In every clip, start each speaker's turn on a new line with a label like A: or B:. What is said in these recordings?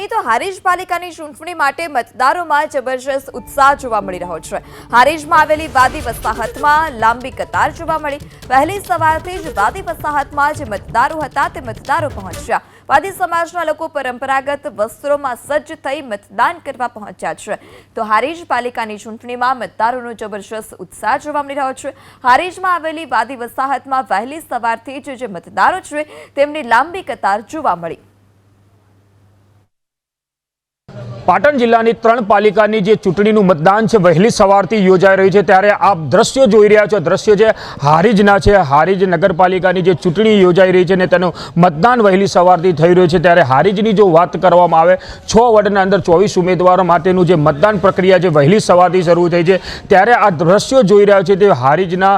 A: ચૂંટણી તો હારીજ પાલિકાની ચૂંટણી માટે મતદારોમાં જબરજસ્ત ઉત્સાહ જોવા મળી રહ્યો છે. હારીજમાં આવેલી વાદી વસાહતમાં લાંબી કતાર જોવા મળી. વહેલી સવારથી જ વાદી વસાહતમાં જે મતદારો હતા તે મતદારો પહોંચ્યા. વાદી સમાજના લોકો પરંપરાગત વસ્ત્રોમાં સજ્જ થઈ મતદાન કરવા પહોંચ્યા છે. તો હારીજ પાલિકાની ચૂંટણીમાં મતદારોનો જબરજસ્ત ઉત્સાહ જોવા મળી રહ્યો છે. હારીજમાં આવેલી વાદી વસાહતમાં વહેલી સવારથી જ જે મતદારો છે તેમની લાંબી કતાર જોવા મળી.
B: પાટણ જિલ્લાની ત્રણ પાલિકાની જે ચૂંટણીનું મતદાન છે, વહેલી સવારથી યોજાઈ રહ્યું છે, ત્યારે આપ દ્રશ્યો જોઈ રહ્યા છો. દ્રશ્યો જે હારીજના છે, હારીજ નગરપાલિકાની જે ચૂંટણી યોજાઈ રહી છે ને તેનું મતદાન વહેલી સવારથી થઈ રહ્યું છે, ત્યારે હારીજની જો વાત કરવામાં આવે, છ વોર્ડના અંદર ચોવીસ ઉમેદવારો માટેનું જે મતદાન પ્રક્રિયા જે વહેલી સવારથી શરૂ થઈ છે, ત્યારે આ દ્રશ્યો જોઈ રહ્યા છે, તે હારીજના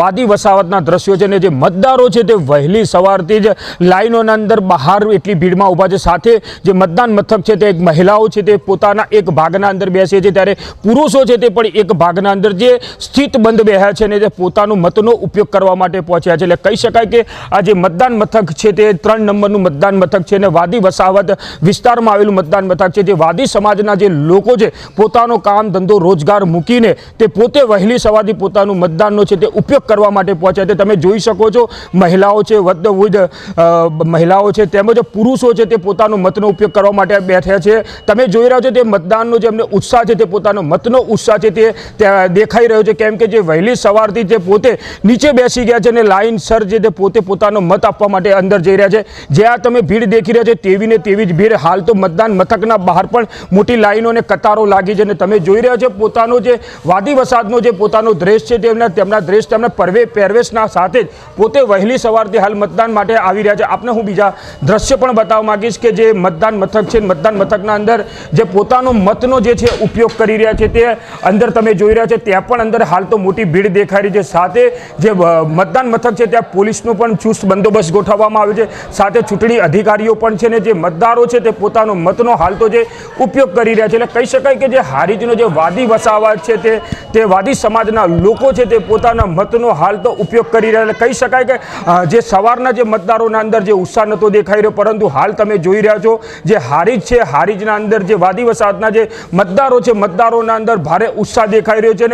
B: વાદી વસાવતના દ્રશ્યો છે ને જે મતદારો છે તે વહેલી સવારથી જ લાઈનોના અંદર બહાર એટલી ભીડમાં ઊભા છે. સાથે જે મતદાન મથક છે, તે એક મહિલાઓ છે, તે પોતાના એક ભાગના અંદર બેસે છે ત્યારે પુરુષો છે તે પણ એક ભાગના અંદર જે સ્થિત બંધ બેહ્યા છે ને જે પોતાનું મતનો ઉપયોગ કરવા માટે પહોંચ્યા છે. એટલે કહી શકાય કે આ જે મતદાન મથક છે તે ત્રણ નંબરનું મતદાન મથક છે અને વાદી વસાવત વિસ્તારમાં આવેલું મતદાન મથક છે. જે વાદી સમાજના જે લોકો છે પોતાનો કામ, ધંધો, રોજગાર મૂકીને તે પોતે વહેલી સવારથી પોતાનું મતદાનનો છે તે ઉપયોગ કરવા માટે પહોંચ્યા છે. તમે જોઈ શકો છો મહિલાઓ છે વૃદ્ધ મહિલાઓ છે તેમજ પુરુષો છે તે પોતાનો મતનો ઉપયોગ કરવા માટે બેઠ્યા છે. તમે જોઈ રહ્યા છો તે મતદાનનો જે એમને ઉત્સાહ છે તે પોતાનો મતનો ઉત્સાહ છે તે દેખાઈ રહ્યો છે. કેમ કે જે વહેલી સવારથી જે પોતે નીચે બેસી ગયા છે અને લાઈન સર જે તે પોતે પોતાનો મત આપવા માટે અંદર જઈ રહ્યા છે. જ્યાં તમે ભીડ દેખી રહ્યા છે તેવી ને તેવી જ ભીડ. હાલ તો મતદાન મથકના બહાર પણ મોટી લાઈનો અને કતારો લાગી છે અને તમે જોઈ રહ્યા છો પોતાનો જે વાદી વસાદનો જે પોતાનો દ્રેશ છે તેમના તેમના દ્રેશ તેમના પરવે પહેરવેશના સાથે જ પોતે વહેલી સવારથી હાલ મતદાન માટે આવી રહ્યા છે. આપને હું બીજા દ્રશ્ય પણ બતાવવા માંગીશ કે જે મતદાન મથક છે. મતદાન મથકના અંદર જે પોતાનો મતનો જે છે ઉપયોગ કરી રહ્યા છે તે અંદર તમે જોઈ રહ્યા છો, ત્યાં પણ અંદર હાલ તો મોટી ભીડ દેખાઈ રહી છે. સાથે જે મતદાન મથક છે, ત્યાં પોલીસનો પણ ચુસ્ત બંદોબસ્ત ગોઠવવામાં આવ્યો છે. સાથે ચૂંટણી અધિકારીઓ પણ છે ને જે મતદારો છે તે પોતાનો મતનો હાલ તો જે ઉપયોગ કરી રહ્યા છે. એટલે કહી શકાય કે જે હારીજનો જે વાદી વસાવટ છે તે તે વાદી સમાજના લોકો છે તે પોતાના મતનો હાલ તો ઉપયોગ કરી રહ્યા એટલે કહી શકાય કે જે સવારના જે મતદારોના અંદર જે ઉત્સાહ નહોતો દેખાઈ રહ્યો, પરંતુ હાલ તમે જોઈ રહ્યા છો, જે હારીજ છે, હારીજના અંદર જે વાદી વસાહતના જે મતદારો છે મતદારોના અંદર ભારે ઉત્સાહ દેખાઈ રહ્યો છે